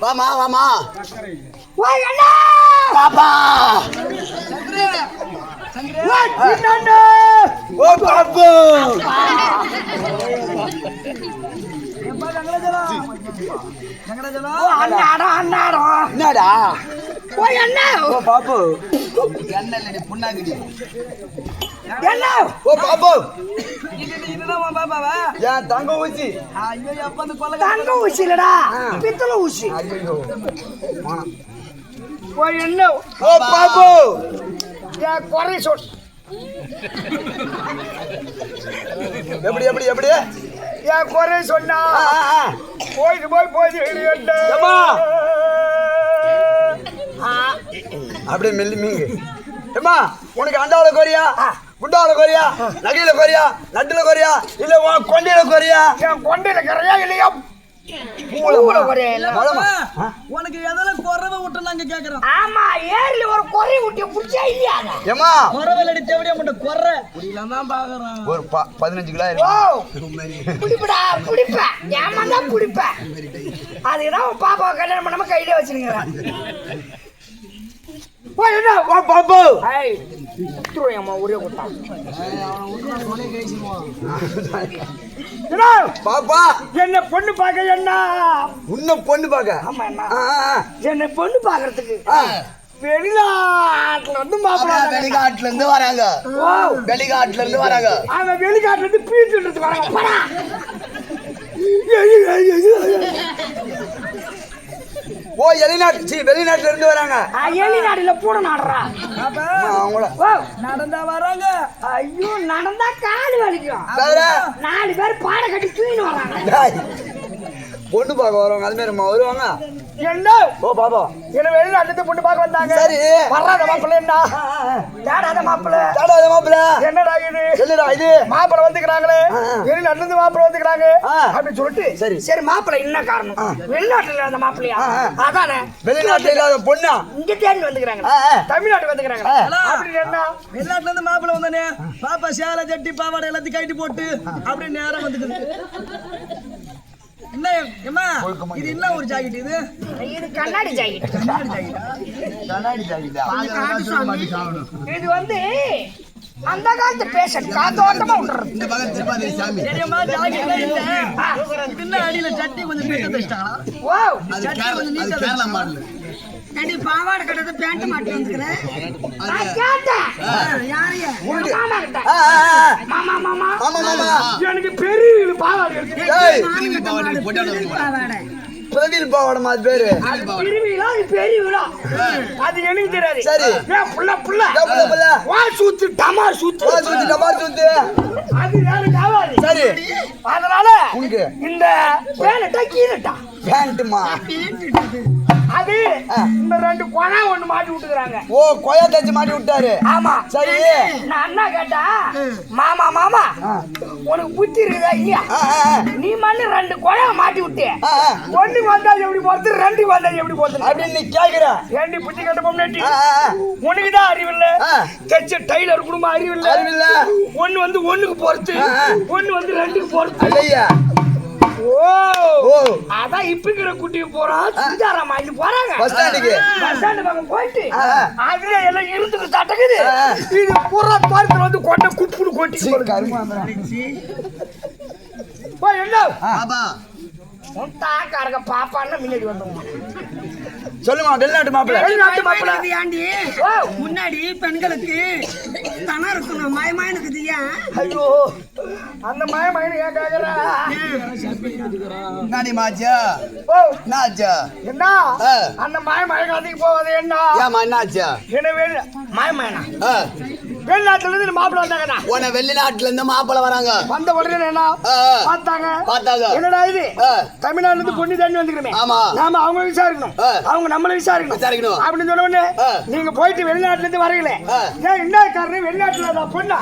வாமா வாமா பாப்பா. ஓ பாப்பு. ஓ இது- இதுதான் பாப்பாவா? ஏன் தங்க ஊசி? ஐயோ, எப்பா இந்த கொள்ளைக்காரன் தங்க ஊசி இல்லடா பித்தளை ஊசி. ஐயோ போய் என்ன ஓ பாப்பு என் குறை சொல். எப்படி எப்படி எப்படி? என் குறை சொன்னா. போயிட்டு போய் போய் ஏம்மா? அப்படியே மெல்லி மீங்கு ஏம்மா உனக்கு அண்டாவில கோரியா? குண்டாவில கோரியா நகையில கோரியா நட்டுல கோரியா இல்ல உன் கொண்டையில கோரியா என் கொண்டையில கரையா இல்லையா? உனக்கு எதெல்லாம் குறவை விட்டு நாங்க கேக்குறோம். ஆமா ஏரியில ஒரு குறை விட்டு புடிச்சா இல்லையா ஏம்மா? குறவை அடி தேவடியா மட்டும் குறை. இப்படிலாம் தான் பாக்குறோம் ஒரு ப- பதினஞ்சு கிலோ ஓ இருக்கு குடிப்படா குடிப்பேன் ஏமாந்தா குடிப்பேன் அதுக்குதான் உன் பாப்பாவை கல்யாணம் பண்ணாம கையில வச்சிருக்கிறேன். போய் என்ன? ஓ பாப்பு. ஒரே குத்தா என்ன? பாப்பா! என்ன பொண்ணு பார்க்க என்ன? இன்னும் பொண்ணு பாக்க ஆமா என்ன பொண்ணு பார்க்கறதுக்கு. வெளிநாட்டுல இருந்து வெளிநாட்டுல இருந்து வராங்க? வெளிநாட்டுல இருந்து வராங்க. அவன் வெளிநாட்டுல இருந்து வராங்க. ஓ வெளிநாட்டு சீ வெளிநாட்டுல இருந்து வராங்க. ஆ, வெளிநாட்டுல பூனை நாடுறா. அவங்கள. நடந்தா வராங்க. ஐயோ நடந்தா கால் வலிக்கும். நாலு பேர் பாட கட்டி தூக்கின்னு வராங்க. டேய், பொண்ணு பார்க்க வருவாங்க அது மாதிரி வருவாங்க. என்ன? ஓ பாப்பா என்ன வெளிநாட்டுல பொண்ணு பார்க்க வந்தாங்க? சரி. வர்றாத மாப்பிள்ளை என்ன? தேடாத மாப்பிள்ளை. தாடா மாப்பிள்ள. என்னடா இது? சொல்லுடா இது. மாப்பிள்ளை வந்துக்கிறாங்களே. வெளிநாட்டுல இருந்து மாப்பிள்ளை வந்துக்கிறாங்க. அப்படின்னு சொல்லிட்டு சரி. சரி மாப்பிள்ளை என்ன காரணம்? வெளிநாட்டுல இருந்த மாப்பிள்ளையா. அதானே. வெளிநாட்டுல இல்லாத பொண்ணா? இங்க தேடி வந்துக்கிறாங்க. தமிழ்நாட்டுக்கு வந்துக்கிறாங்க ஆ. அப்படின்னு என்ன? வெளிநாட்டுல இருந்து மாப்பிள்ள வந்தானே பாப்பா சேலை ஜட்டி பாவாடை எல்லாத்தையும் கட்டி போட்டு அப்படியே நேரம் வந்துக்குது. என்ன ஏம்மா? இது என்ன ஒரு ஜாக்கெட் இது? இது கண்ணாடி ஜாக்கெட் கண்ணாடி ஜாக்கெட்டா இது வந்து அந்த காலத்து பேஷன் காத்தோட்டமா விட்டுறது. தெரியுமா ஜாக்கெட் இல்ல இது என்ன அடியில சட்டி கொஞ்சம் நீட்டா தைச்சிட்டாங்களா ஓ சட்டி கொஞ்சம் நீட்டா நடி பாவாடை கட்டத பேண்ட் மாட்டி வந்துக்கிறேன். எனக்கு பெரிய பாவாடை பாவாடை. பிரவீன் பாவாடமா அது பேரு. அது எனக்கு தெரியாது. சரி. ஏன் புள்ள புள்ள. புள்ள, புள்ள? வா சுத்து டமா சுத்து. வா, சுத்தி டபார் சுத்து. அது எனக்கு சரி. அதனால உனக்கு? இந்த பேனட்டா கீழட்டா பேண்ட்டுமா அது குணா ஒண்ணு மாட்டி விட்டுக்கிறாங்க ஓ கொயா தச்சு மாட்டி விட்டாரு ஆமா சரி நான் என்ன கேட்டா மாமா மாமா. உனக்கு புத்தி இருக்குதா இல்லையா. நீ மண்ணு ரெண்டு குழா மாட்டி விட்டு. ஒண்ணு வந்தா எப்படி போறது ரெண்டு வந்தா எப்படி போறது அப்படின்னு நீ கேக்குற ஏண்டி புத்தி கட்ட பொம்னாட்டி ஆ. உனக்குதான் அறிவில்ல. தச்ச டைலர் குடும்பம் அறிவில்ல அறிவில்ல. ஒண்ணு வந்து ஒண்ணுக்கு போறது. ஒண்ணு வந்து ரெண்டுக்கு போறது இல்லையா ஓ. அதான் இப்ப இருக்கிற குட்டிக்கு போறான் சுடிதாரம் வாங்கி போறாங்க. பஸ் ஸ்டாண்டுக்கு. பஸ் ஸ்டாண்டு பக்கம் போயிட்டு ஆ, ஆ. அதுல எல்லாம் இருந்துட்டு தட்டக்குது. இது பூரா துவாரத்துல வந்து கொட்டை குப்புடு கொட்டி. போய் என்ன? தாக்காரங்க பாப்பான்னு முன்னாடி வந்தோம் சொல்லுமா வெளிநாட்டு மாப்பிள்ள. வெளிநாட்டு மாப்பிள்ள. ஆண்டி ஓ, முன்னாடி பெண்களுக்கு தனம் இருக்கணும் மயமா ஏன் ஐயோ அந்த மய மயனு ஏன் கேக்குறா? நாடி மாச்சா ஓ. என்னாச்சா? என்ன? ஆ. அந்த மய மயங்காதிக்கு போவது என்ன? ஏமா என்னாச்சா? என்ன வெளி மய மயனா ஆ. வெளிநாட்டுல இருந்து மாப்பிள்ள வந்தாங்கண்ணா உன்னை வெளிநாட்டுல இருந்து மாப்பிள்ள வராங்க. வந்த உடனே என்ன. பார்த்தாங்க. பார்த்தாங்க. என்னடா இது. தமிழ்நாட்டுல இருந்து பொண்ணு தண்ணி வந்துக்கிறோமே ஆமா. நாம அவங்க விசாரிக்கணும். அவங்க நம்மள விசாரிக்கணும். விசாரிக்கணும். அப்படின்னு சொன்ன உடனே. நீங்க போயிட்டு வெளிநாட்டுல இருந்து வரீங்களே. ஏன் என்ன காரணம்? வெளிநாட்டுல பொண்ணா.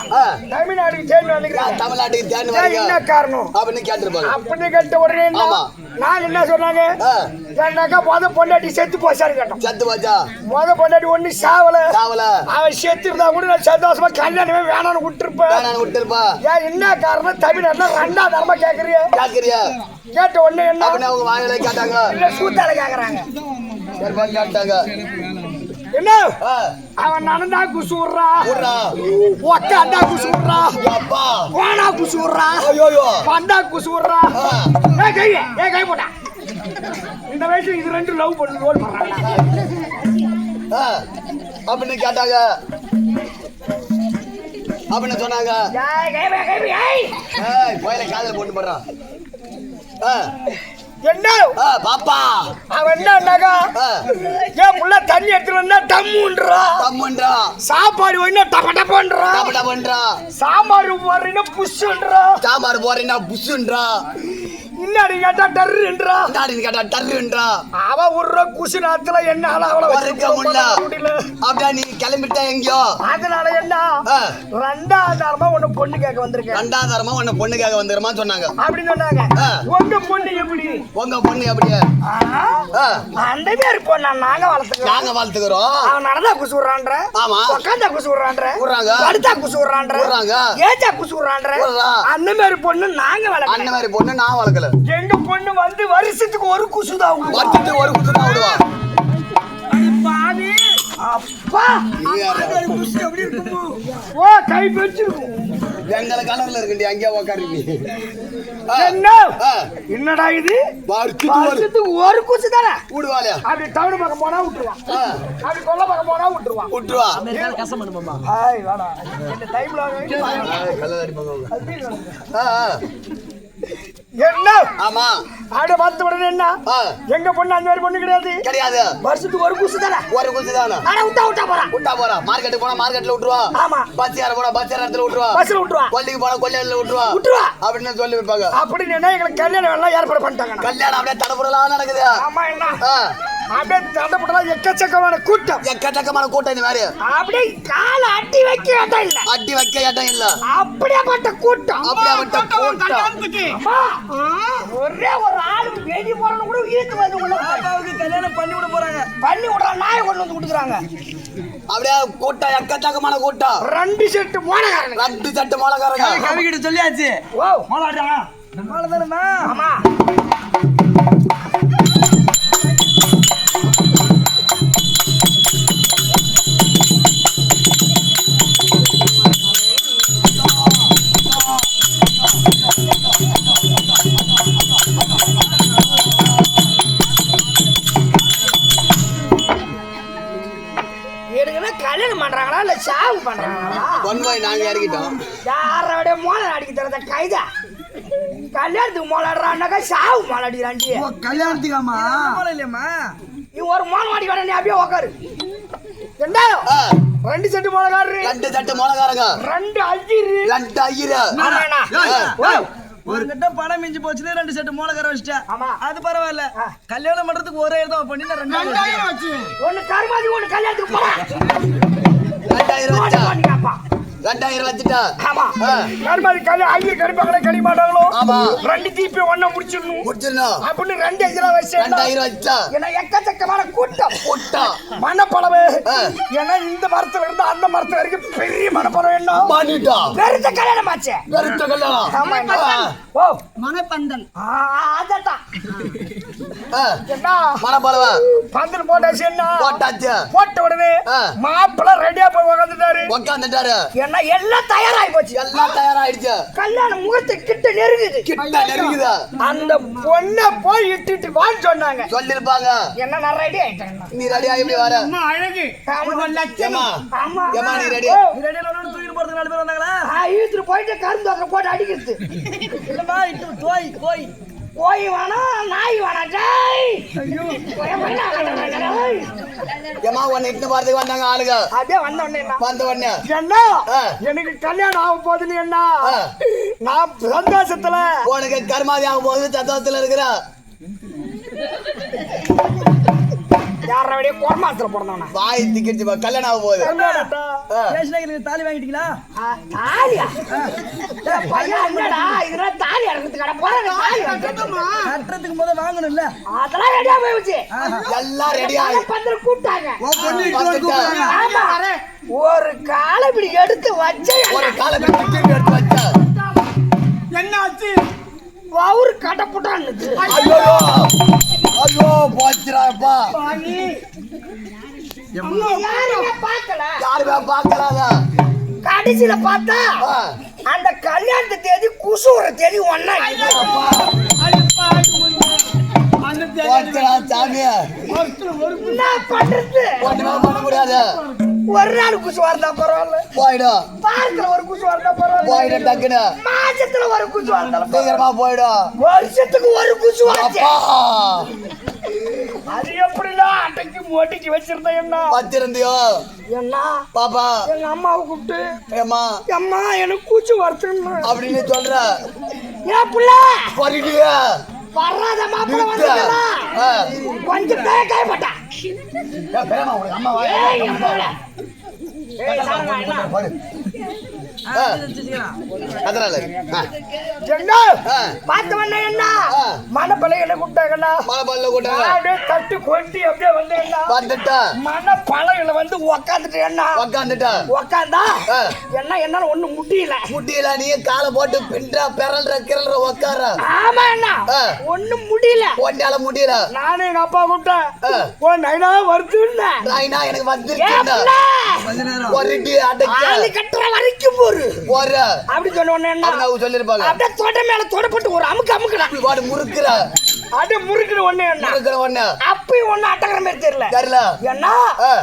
தமிழ்நாட்டுக்கு சேர்ந்து வந்துக்கிறேன் தமிழ்நாட்டுக்கு தேடி ஏன் என்ன வரீங்க காரணம்? அப்படின்னு கேட்டிருப்பாங்க அப்படின்னு கேட்ட உடனே. நான் என்ன சொன்னாங்க. ஏன்னாக்கா முத பொண்டாட்டி செத்து போச்சாரு கேட்டோம். சத்து பாச்சா? முத பொண்டாட்டி ஒண்ணு சாவல. காவல அவன் செத்து இருந்தா கூட நான் சந்தோஷமா கல்யாணமே வேணாம்னு விட்டுருப்பேன் வேணான்னு விட்டுருப்பா. ஏன் என்ன காரணம்? தமிழ்நாட்டுல ரெண்டாவது தரமா கேக்குறிய? கேக்குறியா? கேட்ட உடனே என்ன? அப்படின்னு அவங்க வாயில கேட்டாங்க? இல்ல சூத்தால கேக்குறாங்க. சரிப்பா கேட்டாங்க. என்ன? அவன் நடந்தா குசு விடுறா. உக்காந்தா குசு விடுறா. போனா குசு விடுறா. ஐயோயோ. வந்தா குசு விடுறா. ஏ கை ஏ கை போட்டா. இந்த வயசுல இது ரெண்டும் லவ் பண்ணி ரோல் பண்றாங்க அப்படின்னு கேட்டாங்க? அப்படின்னு சொன்னாங்க? கோயில காதல் போட்டு போடுறான் என்ன? பாப்பா. அவன் என்னன்னாக்கா ஏன் புள்ள தண்ணி எடுத்துட்டு வந்தா டம்முன்றா தம்முன்றா. சாப்பாடு வேணா டப்ப டப்பன்றா டபடா பண்றா சாம்பார் வரீங்கன்னா புஷ்ன்றா சாம்பார் போறீங்கன்னா புஷ்ன்றா இன்னாடி கேட்டா டர்ன்றா இந்தாடின்னு கேட்டா டர்ருன்றா அவ விடுற குசு நேரத்துல என்ன அவளை வறுக்க முடியல. அப்படியா நீ கிளம்பிட்ட எங்கேயோ? அதனால என்ன? ஆ, ரெண்டாவது தரமா உன்னை பொண்ணு கேட்க வந்திருக்கேன். ரெண்டாவது தரமா உன்னை பொண்ணுக்காக வந்துருமா சொன்னாங்க. அப்படின்னு சொன்னாங்க. உங்க பொண்ணு எப்படி? உங்க பொண்ணு ஆ, அந்த பேர் பொண்ணா? நாங்க வளர்த்துக்கிறோம். நாங்க வாழ்த்துக்கிறோம் அவன் நடந்தா குசு விடுறான்ற. ஆமா. உட்காந்தா குசு விடுறான்ற. விடுறாங்க. படுத்தா குசு விடுறான்ற. விடுறாங்க. ஏஜா குசு விடுறான்ற. விடுறா. அந்த மாதிரி பொண்ணு நாங்க அந்த வளர்க்கணும் மாதிரி பொண்ணு நான் வளர்க்கல. எங்க பொண்ணு வந்து வருஷத்துக்கு ஒரு குசு விடுவா. வருஷத்துக்கு ஒரு தான் விடுவா பாவி. அப்பா எப்படி இருக்குமோ? ஓ கை வச்சிருக்கும் வெங்கல கலர்ல இருக்குண்டி அங்கேயே உக்காருங்க என்ன? என்னடா இது? வருஷத்துக்கு ஒரு வருஷத்துக்கு ஒரு குசு தானே? விடுவாளையா அப்படி டவுன் பக்கம் போனா விட்டுருவான் ஆ, அப்படி கொல்ல பக்கம் போனா விட்டுருவான் விட்டுருவா ஹாய் வாடா. இந்த டைம்ல ஆ, கல்லு அடிப்பாங்க அவங்க. ஆ, ஆ. என்ன? ஆமா. ஆட பார்த்த உடனே என்ன? எங்க பொண்ணு அந்த மாதிரி பொண்ணு கிடையாது? கிடையாது. வருஷத்துக்கு ஒரு குசு தானே? ஒரு குச்சி தானே. ஆனா விட்டா விட்டா போறான் விட்டா போறா. மார்க்கெட்டுக்கு போனா மார்க்கெட்ல விட்டுருவா. ஆமா. பஸ் ஏற போனா பஸ் ஏற இடத்துல விட்டுருவா. பஸ்ல விட்டுருவா. கொல்லிக்கு போனா கொல்லியில விட்டுருவா. விட்டுருவா. அப்படின்னு சொல்லி வைப்பாங்க. அப்படின்னு எங்களுக்கு கல்யாணம் எல்லாம் ஏற்பாடு பண்ணிட்டாங்க கல்யாணம் அப்படியே தடப்புடலாம் நடக்குது. ஆமா என்ன? ஆ, அப்படியே தண்டப்பட்டலாம் எக்கச்சக்கமான கூட்டம். எக்கச்சக்கமான கூட்டம் இந்த மாதிரி. அப்படியே கால அடி வைக்க இடம் இல்ல. அடி வைக்க இடம் இல்ல. அப்படியேப்பட்ட கூட்டம். அப்படியாப்பட்ட கூட்டம். அம்மா, ஒரே ஒரு ஆளு வெடி போறன்னு கூட இழுத்து வந்து உள்ள கல்யாணம் பண்ணி விட போறாங்க. பண்ணி விடுற நாயை கொண்டு வந்து கொடுக்குறாங்க. அப்படியே கூட்டம் எக்கச்சக்கமான கூட்டம். ரெண்டு செட்டு மோனகாரனுங்க ரெண்டு சட்டு மோளக்காரங்க. கவி கிட்ட சொல்லியாச்சு. ஓ. ஆமா. கைதா. கல்யாணத்துக்கு மோளை அடிறான்னாக்கா சாவு மோளை அடிக்கிறாண்டி கல்யாணத்துக்காமா இல்லையம்மா? நீ ஒரு மோளை மாடி வேணா நீ அப்படியே உக்காரு. ரெண்டு செட்டு மோளகாரரு ரெண்டு சட்டு மோளக்காரங்க ரெண்டு அஜிரு. ரெண்டு ஐயரு ஒரு கிட்ட பணம் மிஞ்சி போச்சுன்னு ரெண்டு செட்டு மூலக்கரை வச்சுட்டேன். ஆமா. அது பரவாயில்ல. கல்யாணம் பண்றதுக்கு ஒரே தான் பண்ணி நான் ரெண்டாயிரம். ஒண்ணு கருமாதி ஒண்ணு கல்யாணத்துக்கு போறேன் ரெண்டாயிரம் ரெண்டாயிரம் வச்சுட்டா ஆமா. கருமாதி ஐயர் மாட்டாங்களோ ஆமா. ரெண்டு தீப்பி ஒண்ணா முடிச்சிடணும் முடிச்சிடணும் அப்படின்னு ரெண்டு வச்சு ரெண்டாயிரம் வச்சா ஏன்னா எக்கச்சக்கமான கூட்டம் கூட்டம் மனப்பளவு. ஏன்னா இந்த மரத்துல இருந்து அந்த மரத்து வரைக்கும் பெரிய மனப்பளவு என்ன மாட்டிட்டா பெருத்த கல்யாணம் ஆச்சே பெருத்த கல்யாணம். ஓ மனப்பந்தல் ஆ, என்ன? மனப்பளவ பந்தல் போட்டாச்சு என்ன? போட்டாச்சு. போட்ட உடனே. மாப்பிள்ள ரெடியா போய் உக்காந்துட்டாரு. உக்காந்துட்டாரு. ஏன்னா எல்லாம் தயாராகி போச்சு. எல்லாம் தயாராயிடுச்சு. கல்யாண முகூர்த்த கிட்ட நெருங்குது. கிட்ட நெருங்குதா? அந்த பொண்ணை போய் இட்டுட்டு வான்னு சொன்னாங்க. சொல்லிருப்பாங்க. என்ன நான் ரெடி ஆயிட்டேன். நீ ரெடியா இப்படி வர? அழகு? ஆமா. நீ ரெடி ஒண்ணு தூக்கிட்டு போறதுக்கு நாலு பேர் வந்தாங்களா? இழுத்துட்டு போயிட்டு கருந்தோக்க போட்டு அடிக்கிறது. இல்லம்மா இட்டு தோய் தோய் கோய் வேணாம் நாய் வேணாம் டேய். கோய் வேணாம், டேய். ஏமா உன்னை இட்டு பார்த்துக்கு வந்தாங்க ஆளுங்க? அப்படியே வந்த உடனே என்ன? வந்த உடனே. என்ன. எனக்கு கல்யாணம் ஆக போகுதுன்னு என்ன. நான் சந்தோஷத்துல. உனக்கு கர்மாதி ஆகும் போது சந்தோஷத்துல இருக்கிற. யார விட கோர்மாசத்துல பிறந்தவனா? வாய் திக்கிடுச்சு பா, கல்யாணம் ஆகும் போது. தாலி வாங்கிட்டீங்களா? தாலியா? என்னடா? இதெல்லாம் தாலி இறக்கிறதுக்கு கடை போறாங்க தாலி வாங்கிக்கணுமா? கட்டுறதுக்கு முத வாங்கணும்ல. அதெல்லாம் ரெடியா போயிடுச்சு. எல்லாம் ரெடி ஆகி பந்தல். ஆமா. ஒரு காலை இப்படி எடுத்து வச்சு ஒரு காலை தூக்கி எடுத்து வச்சா? என்னாச்சு அவரு கடை போட்டான்னு ஐயோ. ஐயோ. போச்சுடாப்பா. யாருமே பார்க்கல. யாருமே பார்க்கலாத கடைசியில பார்த்தா. அந்த கல்யாணத்து தேதி குசூர தேதி ஒன்னா போச்சுடா சாமி என்ன பண்றது? பண்ண முடியாது. ஒரு நாள் குசு வரதா பரவாயில்ல. போயிடும் வாரத்துல ஒரு குசு வரதா பரவாயில்ல. போயிடும் டக்குன்னு மாசத்துல ஒரு குசு வரதால சீக்கிரமா போயிடும் வருஷத்துக்கு ஒரு குசு வரச்சு அப்பா. அது எப்படிலாம் அட்டைக்கு மோட்டிக்கு வச்சிருந்தேன் என்ன? வச்சிருந்தியோ? என்ன? பாப்பா. எங்க அம்மாவை கூப்பிட்டு ஏமா அம்மா எனக்கு கூச்சு வரட்டுன்னு அப்படின்னு சொல்ற. ஏன் புள்ள! பொறிட்டிய? வராத மாப்பிள்ள. கொஞ்சம் பேர் கைப்பட்டா உனக்கு அம்மா அதனால. என்ன? ஆ. பார்த்த உடனே என்ன? ஆ. மனப்பலை என்ன கூப்பிட்டாங்கண்ணா. மழை பல்ல கூட்டாங்க தட்டு கொட்டி அப்படியே வந்து என்ன வந்துட்டா வந்து உக்காந்துட்டு என்ன? உக்காந்துட்டா? உக்காந்தா. என்ன என்னால ஒண்ணும் முடியல. முட்டியில நீ காலை போட்டு பின்றா பெறல்ற கிரல்ற உக்கார? ஆமா என்ன? ஆ. ஒண்ணும் முடியல. ஒன்னால முடியல. நானும் எங்க அப்பா கூப்பிட்டேன். ஓ நைனா வருதுன்னு. நாயினா எனக்கு அடைக்க. ஆளு கட்டுற வரைக்கும் போற. அப்படி சொன்ன உடனே என்ன சொல்லிருப்பாங்க அப்படியே தொட மேல தொடப்பட்டு ஒரு அமுக்கு அமுக்குறான் இப்படி பாடு முறுக்குற. அப்படியே முறுக்கிற ஒண்ணு என்ன? முறுக்குற அப்பயும் ஒண்ணு அட்டக்கிற மாதிரி தெரியல. தெரியல. ஏன்னா.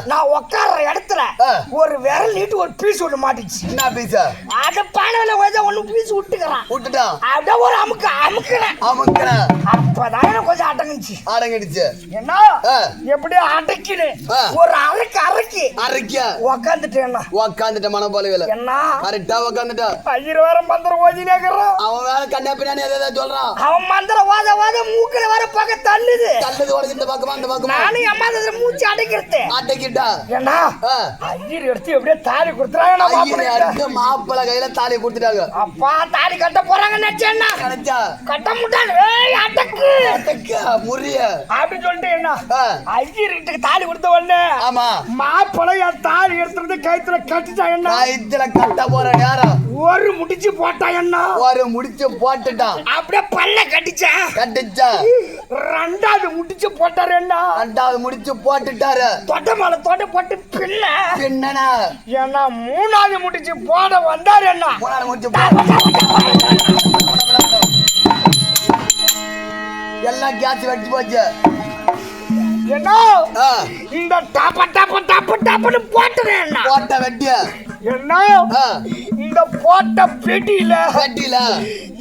நான் உட்கார்ற இடத்துல. ஒரு விரல் நீட்டு ஒரு பீஸ் ஒண்ணு மாட்டிச்சு. என்ன பீசா அத பானையில கொஞ்சம் ஒண்ணு பீஸ் விட்டுக்கிறான். விட்டுட்டான் அப்படியே ஒரு அமுக்கு அமுக்குறேன் அமுக்கிற. அப்பதான் எனக்கு கொஞ்சம் அடங்குச்சு. ஆடங்கிடுச்சு என்ன ஆ. எப்படி அடக்கினு. ஒரு அரைக்கு அரைக்கி அரைக்க உக்காந்துட்டேன் உக்காந்துட்ட மன போலவேல என்ன கரெக்டா உக்காந்துட்டா. ஐயர் வேற ஓதினேக்கிறான் அவன் வேற கண்ணா பின்னாடி சொல்றான். அவன் மந்திரம் வாத வாத மூக்கில வர பக்கம் தள்ளுது. கல்லது உடச்சு இந்த பக்கமா இந்த பக்கமா. நானும் மாதிரி மூச்சு அடைக்கிறது. அட்டைக்கிட்டா ஏன்னா ஆ. ஐயர் எடுத்து எப்படியே தாலி கொடுத்துறாங்க ஐயரை அடுத்து மாப்பிள்ளை கையில தாலியை கொடுத்துட்டாங்க. அப்பா தாலி கட்ட போறாங்க நினைச்சேன்னா கிடைச்சா கட்ட முட்டாள் ஏய் அடக்கு. அட்டைக்கா முறிய. அப்படி சொல்லிட்டு என்ன. ஐயர் வீட்டுக்கு தாலி கொடுத்த உடனே ஆமா. மாப்பிள்ளை தாலி எடுத்துட்டு கைத்துல கட்டிட்டா என்ன? நான் இதுல கட்ட போற நேரம். ஒரு முடிச்சு போட்டா என்ன? ஒரு முடிச்சு போட்டுட்டான். அப்படியே பல்ல கட்டிச்சேன் கட்டிச்சா ரெண்டாவது முடிச்சு போட்டாரு என்ன? ரெண்டாவது முடிச்சு போட்டுட்டாரு. தொட்ட மேல தொட்ட போட்டு பின்ன. பின்னனா? ஏன்னா மூணாவது முடிச்சு போட வந்தாரு என்ன? மூணாவது முடிச்சு எல்லாம் கேஸ் வெட்டி போச்சு. என்ன இந்த டப்ப டப்ப டப்ப டப்புன்னு போட்டுறேன் போட்ட வெட்டிய. என்ன? இந்த போட்ட பெட்டியில வெட்டில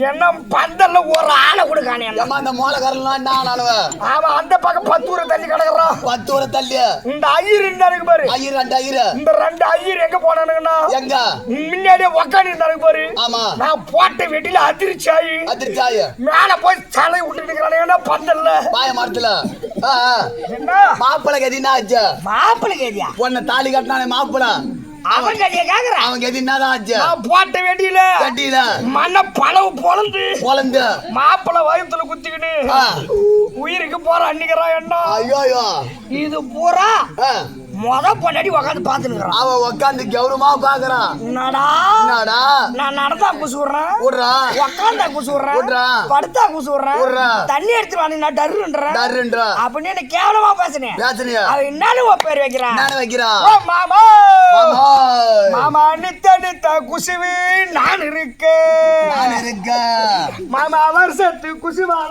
என்ன பந்தல்ல ஒரு ஆளை கொடுக்கானே என்ன ஏமா இந்த மூலக்காரன்லாம் நான் நானுவன் அவன் அந்த பக்கம் பத்து ஊரை தள்ளி கிடக்குறான். பத்து வரை தள்ளி. இந்த ஐயர் இருந்தாருக்கு பாரு? ஐயர் ரெண்டு ஐயர். இந்த ரெண்டு ஐயர் எங்க போனானுங்கன்னா எங்க? முன்னாடியே உக்காந்து இருந்தாருக்கு பாரு. ஆமா. நான் போட்ட வெட்டியில அதிர்ச்சி ஆகி அதிர்ச்சாய மேல போய் தலை விட்டுட்டு இருக்கிறானே பந்தல்ல. பாய மரத்துல. என்ன? மாப்பிள்ளை என்ன ஆச்சு மாப்பிள்ளை கேதியா? பொண்ணு தாலி கட்டினானே மாப்பிள்ளை அவன் கதைய கேக்குறான் அவன் கதி என்னதான் ஆச்சு? போட்ட வெட்டியில கட்டியில? மண்ண பழவு பொழந்து பொழந்து. மாப்பிள்ளை வயத்துல குத்திக்கிட்டு. உயிருக்கு போற அன்னிக்கிறான் என்ன? ஐயோ இது பூரா மொத பொண்டாடி உக்காந்து பாத்துனுக்குறான் அவன் உட்காந்து கௌரவமா பாக்குறான் என்னடா? என்னடா? நான் நடந்தா குசுடுறேன் விடுறான் உக்காந்தா குசுடுறேன் விட்றான். படுத்தா குசுடுறேன் விட்றான். தண்ணி எடுத்துட்டு வாங்க நான் டருன்றேன் டருன்றா அப்படின்னு என்ன கேவலமா பேசுனேன் பேசுனியா? அவன் என்னன்னு உன் பேர் வைக்கிறான்? நானே வைக்கிறான் மாமா. மாமா! நித்த நித்த குசுவி நான் இருக்கேன். நான் இருக்கேன். மாமா வருஷத்து குசுவான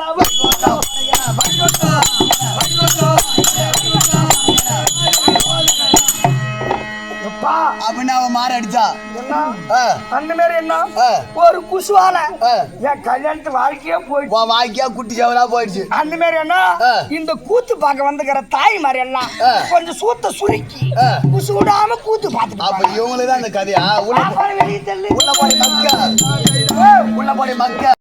மாற அடிச்சா அந்த மாதிரி என்ன? ஒரு குசுவால. என் கல்யாணத்து வாழ்க்கையே போயிடுச்சு. வாய்க்கா குட்டி செவலா போயிடுச்சு. அந்த மாதிரி என்ன. இந்த கூத்து பார்க்க வந்துக்கிற தாய் மாதிரி எல்லாம். கொஞ்சம் சூத்த சுருக்கி. குசு விடாம கூத்து பார்த்துட்டு அப்ப இவங்களுக்கு தான் இந்த கதையா? உள்ள போடி மக்க. உள்ள போடி மக்க.